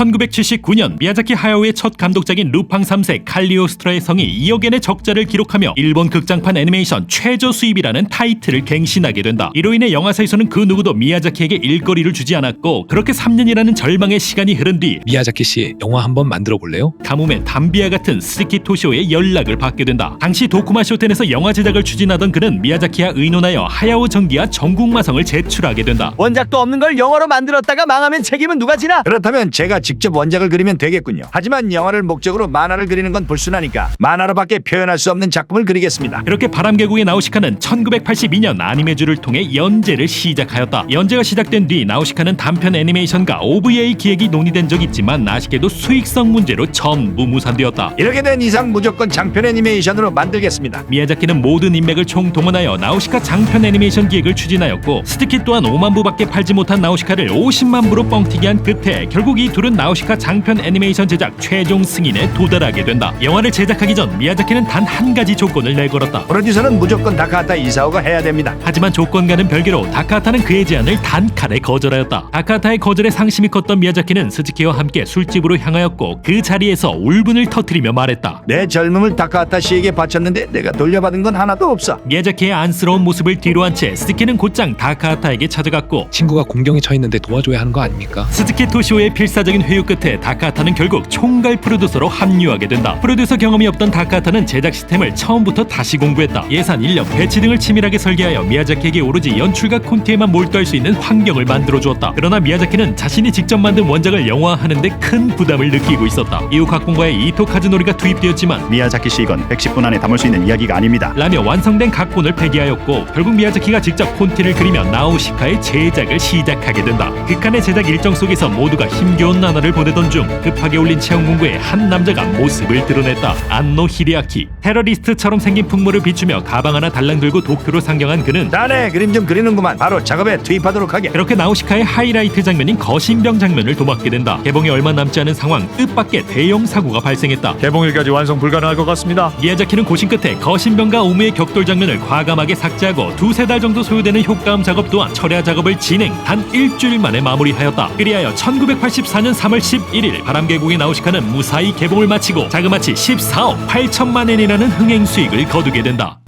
1979년 미야자키 하야오의 첫 감독작인 루팡 3세 칼리오스트라의 성이 2억 엔의 적자를 기록하며 일본 극장판 애니메이션 최저 수입이라는 타이틀을 갱신하게 된다. 이로 인해 영화사에서는 그 누구도 미야자키에게 일거리를 주지 않았고 그렇게 3년이라는 절망의 시간이 흐른 뒤 미야자키 씨 영화 한번 만들어 볼래요? 가뭄의 담비아 같은 스키 토시오의 연락을 받게 된다. 당시 도쿠마 쇼텐에서 영화 제작을 추진하던 그는 미야자키와 의논하여 하야오 전기와 전국마성을 제출하게 된다. 원작도 없는 걸 영어로 만들었다가 망하면 책임은 누가 지나? 그렇다면 제가 직접 원작을 그리면 되겠군요. 하지만 영화를 목적으로 만화를 그리는 건 불순하니까 만화로밖에 표현할 수 없는 작품을 그리겠습니다. 그렇게 바람계곡의 나우시카는 1982년 아니메주를 통해 연재를 시작하였다. 연재가 시작된 뒤 나우시카는 단편 애니메이션과 OVA 기획이 논의된 적 있지만 아쉽게도 수익성 문제로 전부 무산되었다. 이렇게 된 이상 무조건 장편 애니메이션으로 만들겠습니다. 미야자키는 모든 인맥을 총동원하여 나우시카 장편 애니메이션 기획을 추진하였고 스티키 또한 5만 부밖에 팔지 못한 나우시카를 50만 부로 뻥튀기 한 끝에 결국 이 둘은 나우시카 장편 애니메이션 제작 최종 승인에 도달하게 된다. 영화를 제작하기 전 미야자키는 단 한 가지 조건을 내걸었다. 프로듀서는 무조건 다카하타 이사오가 해야 됩니다. 하지만 조건과는 별개로 다카하타는 그의 제안을 단칼에 거절하였다. 다카하타의 거절에 상심이 컸던 미야자키는 스즈키와 함께 술집으로 향하였고 그 자리에서 울분을 터뜨리며 말했다. 내 젊음을 다카하타 씨에게 바쳤는데 내가 돌려받은 건 하나도 없어. 미야자키의 안쓰러운 모습을 뒤로 한 채 스즈키는 곧장 다카하타에게 찾아갔고 친구가 공경에 처해 있는데 도와줘야 하는 거 아닙니까? 스즈키 토시오의 필사적인 회유 끝에 다카하타는 결국 총괄 프로듀서로 합류하게 된다. 프로듀서 경험이 없던 다카하타는 제작 시스템을 처음부터 다시 공부했다. 예산, 인력, 배치 등을 치밀하게 설계하여 미야자키에게 오로지 연출과 콘티에만 몰두할 수 있는 환경을 만들어 주었다. 그러나 미야자키는 자신이 직접 만든 원작을 영화화하는데 큰 부담을 느끼고 있었다. 이후 각본가의 이토 카즈노리가 투입되었지만 미야자키 씨 이건 110분 안에 담을 수 있는 이야기가 아닙니다. 라며 완성된 각본을 폐기하였고 결국 미야자키가 직접 콘티를 그리며 나우시카의 제작을 시작하게 된다. 극한의 제작 일정 속에서 모두가 힘겨운 나날을 보내던 중 급하게 올린 채용 공고에 한 남자가 모습을 드러냈다. 안노 히데아키. 테러리스트처럼 생긴 풍모를 비추며 가방 하나 달랑 들고 도쿄로 상경한 그는 자네 그림 좀 그리는구만. 바로 작업에 투입하도록 하게. 그렇게 나우시카의 하이라이트 장면인 거신병 장면을 도맡게 된다. 개봉에 얼마 남지 않은 상황 뜻밖의 대형 사고가 발생했다. 개봉일까지 완성 불가능할 것 같습니다. 미야자키는 고심 끝에 거신병과 오무의 격돌 장면을 과감하게 삭제하고 두세 달 정도 소요되는 효과음 작업 또한 철야 작업을 진행 단 일주일 만에 마무리하였다. 그리하여 1984년 3월 11일 바람계곡의 나우시카는 무사히 개봉을 마치고 자그마치 14억 8천만 엔이라는 흥행 수익을 거두게 된다.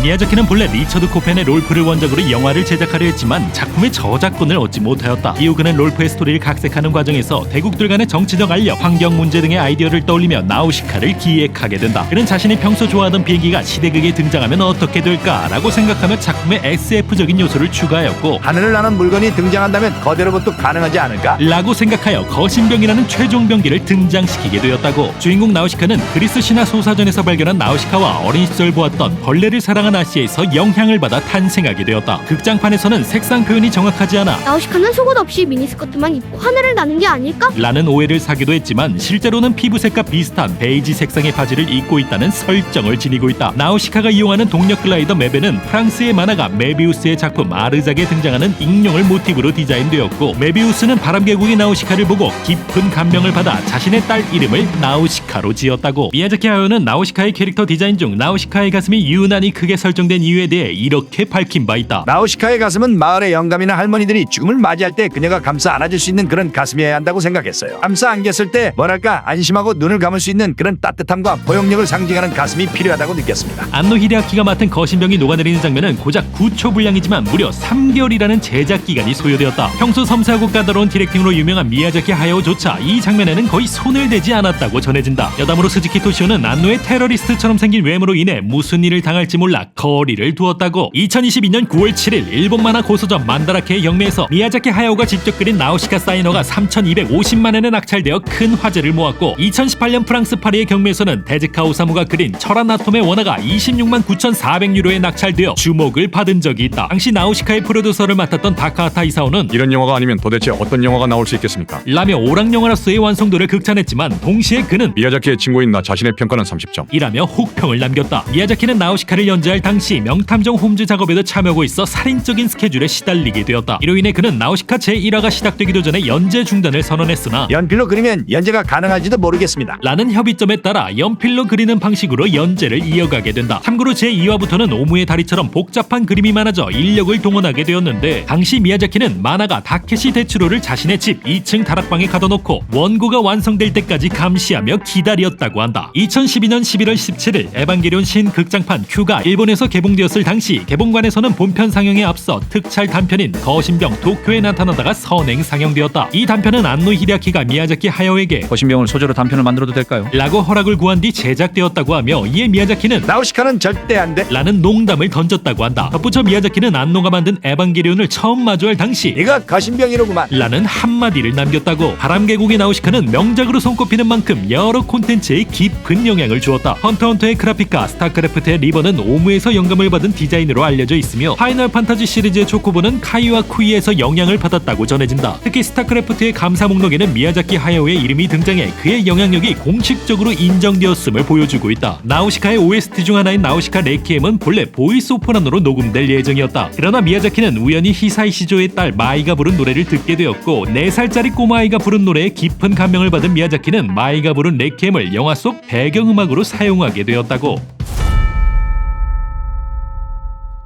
미야자키는 본래 리처드 코펜의 롤프를 원작으로 영화를 제작하려 했지만 작품의 저작권을 얻지 못하였다. 이후 그는 롤프의 스토리를 각색하는 과정에서 대국들 간의 정치적 알력, 환경 문제 등의 아이디어를 떠올리며 나우시카를 기획하게 된다. 그는 자신이 평소 좋아하던 비행기가 시대극에 등장하면 어떻게 될까라고 생각하며 작품에 SF적인 요소를 추가하였고 하늘을 나는 물건이 등장한다면 거대 로봇도 가능하지 않을까? 라고 생각하여 거신병이라는 최종 병기를 등장시키게 되었다고 주인공 나우시카는 그리스 신화 소사전에서 발견한 나우시카와 어린 시절 보았던 벌레를 사랑 한 아시에서 영향을 받아 탄생하게 되었다 극장판에서는 색상 표현이 정확하지 않아 나우시카는 속옷 없이 미니스커트만 입고 하늘을 나는 게 아닐까? 라는 오해를 사기도 했지만 실제로는 피부색과 비슷한 베이지 색상의 바지를 입고 있다는 설정을 지니고 있다. 나우시카가 이용하는 동력 글라이더 메베는 프랑스의 만화가 메비우스의 작품 아르작에 등장하는 익룡을 모티브로 디자인되었고 메비우스는 바람계곡의 나우시카를 보고 깊은 감명을 받아 자신의 딸 이름을 나우시카로 지었다고 미야자키 하요는 나우시카의 캐릭터 디자인 중 나우시카의 가슴이 유난히 크게 설정된 이유에 대해 이렇게 밝힌 바 있다. 나우시카의 가슴은 마을의 영감이나 할머니들이 죽음을 맞이할 때 그녀가 감싸 안아줄 수 있는 그런 가슴이어야 한다고 생각했어요. 감싸 안겼을 때 뭐랄까 안심하고 눈을 감을 수 있는 그런 따뜻함과 포용력을 상징하는 가슴이 필요하다고 느꼈습니다. 안노 히데아키가 맡은 거신병이 녹아내리는 장면은 고작 9초 분량이지만 무려 3개월이라는 제작 기간이 소요되었다. 평소 섬세하고 까다로운 디렉팅으로 유명한 미야자키 하야오조차 이 장면에는 거의 손을 대지 않았다고 전해진다. 여담으로 스즈키 토시오는 안노의 테러리스트처럼 생긴 외모로 인해 무슨 일을 당할지 몰라 거리를 두었다고. 2022년 9월 7일 일본 만화 고서점 만다라케의 경매에서 미야자키 하야오가 직접 그린 나우시카 사이너가 3,250만 엔에 낙찰되어 큰 화제를 모았고 2018년 프랑스 파리의 경매에서는 데즈카 오사무가 그린 철한 아톰의 원화가 26만 9,400유로에 낙찰되어 주목을 받은 적이 있다. 당시 나우시카의 프로듀서를 맡았던 다카하타 이사오는 이런 영화가 아니면 도대체 어떤 영화가 나올 수 있겠습니까? 라며 오락 영화로서의 완성도를 극찬했지만 동시에 그는 미야자키의 친구인 나 자신의 평가는 30점. 이라며 혹평을 남겼다. 미야자키는 나우시카를 연재 할달 당시 명탐정 홈즈 작업에도 참여하고 있어 살인적인 스케줄에 시달리게 되었다. 이로 인해 그는 나우시카 제1화가 시작되기도 전에 연재 중단을 선언했으나 연필로 그리면 연재가 가능할지도 모르겠습니다. 라는 협의점에 따라 연필로 그리는 방식으로 연재를 이어가게 된다. 참고로 제2화부터는 오무의 다리처럼 복잡한 그림이 많아져 인력을 동원하게 되었는데 당시 미야자키는 만화가 다케시 대추로를 자신의 집 2층 다락방에 가둬놓고 원고가 완성될 때까지 감시하며 기다렸다고 한다. 2012년 11월 17일 에반게리온 신 극장판 큐가 일본 에서 개봉되었을 당시 개봉관에서는 본편 상영에 앞서 특촬 단편인 거신병 도쿄에 나타나다가 선행 상영되었다. 이 단편은 안노 히데아키가 미야자키 하야오에게 거신병을 소재로 단편을 만들어도 될까요? 라고 허락을 구한 뒤 제작되었다고 하며 이에 미야자키는 나우시카는 절대 안 돼. 라는 농담을 던졌다고 한다. 덧붙여 미야자키는 안노가 만든 에반게리온을 처음 마주할 당시 네가 거신병이로구만. 라는 한마디를 남겼다고 바람계곡의 나우시카는 명작으로 손꼽히는 만큼 여러 콘텐츠에 깊은 영향을 주었다. 헌터헌터의 크라피카, 스타크래프트의 리버는 오무 에서 영감을 받은 디자인으로 알려져 있으며 파이널 판타지 시리즈의 초코보는 카이와 쿠이에서 영향을 받았다고 전해진다. 특히 스타크래프트의 감사 목록에는 미야자키 하야오의 이름이 등장해 그의 영향력이 공식적으로 인정되었음을 보여주고 있다. 나우시카의 OST 중 하나인 나우시카 레키엠은 본래 보이스 오퍼런으로 녹음될 예정이었다. 그러나 미야자키는 우연히 히사이 시조의 딸 마이가 부른 노래를 듣게 되었고 4살짜리 꼬마아이가 부른 노래에 깊은 감명을 받은 미야자키는 마이가 부른 레키엠을 영화 속 배경음악으로 사용하게 되었다고.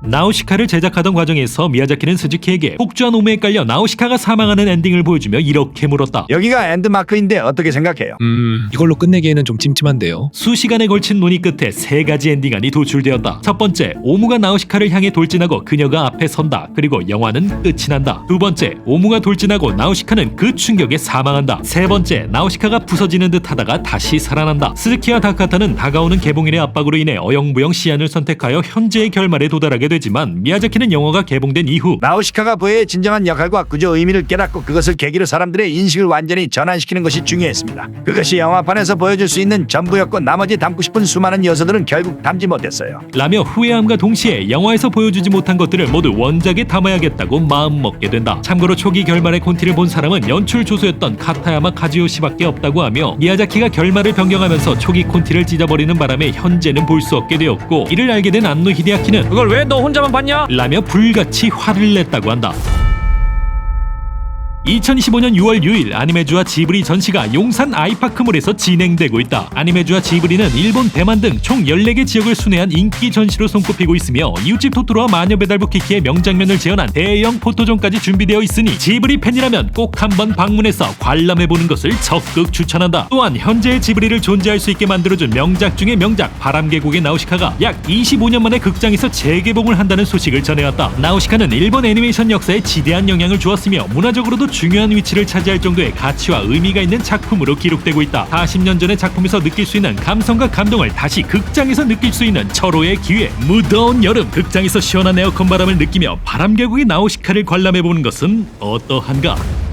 나우시카를 제작하던 과정에서 미야자키는 스즈키에게 폭주한 오무에 깔려 나우시카가 사망하는 엔딩을 보여주며 이렇게 물었다. 여기가 엔드마크인데 어떻게 생각해요? 음, 이걸로 끝내기에는 좀 찜찜한데요. 수시간에 걸친 논의 끝에 세 가지 엔딩안이 도출되었다. 첫 번째, 오무가 나우시카를 향해 돌진하고 그녀가 앞에 선다. 그리고 영화는 끝이 난다. 두 번째, 오무가 돌진하고 나우시카는 그 충격에 사망한다. 세 번째, 나우시카가 부서지는 듯 하다가 다시 살아난다. 스즈키와 다카타는 다가오는 개봉일의 압박으로 인해 어영부영 시안을 선택하여 현재의 결말에 도달하게 되지만 미야자키는 영화가 개봉된 이후 나우시카가 부의 진정한 역할과 구조 의미를 깨닫고 그것을 계기로 사람들의 인식을 완전히 전환시키는 것이 중요했습니다. 그것이 영화판에서 보여줄 수 있는 전부였고 나머지 담고 싶은 수많은 요소들은 결국 담지 못했어요. 라며 후회함과 동시에 영화에서 보여주지 못한 것들을 모두 원작에 담아야겠다고 마음먹게 된다. 참고로 초기 결말의 콘티를 본 사람은 연출 조수였던 카타야마 카지요시밖에 없다고 하며 미야자키가 결말을 변경하면서 초기 콘티를 찢어버리는 바람에 현재는 볼 수 없게 되었고 이를 알게 된 안노 히데아키는 그걸 왜 너 혼자만 봤냐? 라며 불같이 화를 냈다고 한다. 2025년 6월 6일 아니메주와 지브리 전시가 용산 아이파크몰에서 진행되고 있다. 아니메주와 지브리는 일본, 대만 등 총 14개 지역을 순회한 인기 전시로 손꼽히고 있으며 이웃집 토토로와 마녀 배달부 키키의 명장면을 재현한 대형 포토존까지 준비되어 있으니 지브리 팬이라면 꼭 한번 방문해서 관람해보는 것을 적극 추천한다. 또한 현재의 지브리를 존재할 수 있게 만들어준 명작 중의 명작 바람계곡의 나우시카가 약 25년 만에 극장에서 재개봉을 한다는 소식을 전해왔다. 나우시카는 일본 애니메이션 역사에 지대한 영향을 주었으며 문화적으로도 중요한 위치를 차지할 정도의 가치와 의미가 있는 작품으로 기록되고 있다. 40년 전의 작품에서 느낄 수 있는 감성과 감동을 다시 극장에서 느낄 수 있는 철호의 기회. 무더운 여름 극장에서 시원한 에어컨 바람을 느끼며 바람계곡의 나우시카를 관람해보는 것은 어떠한가?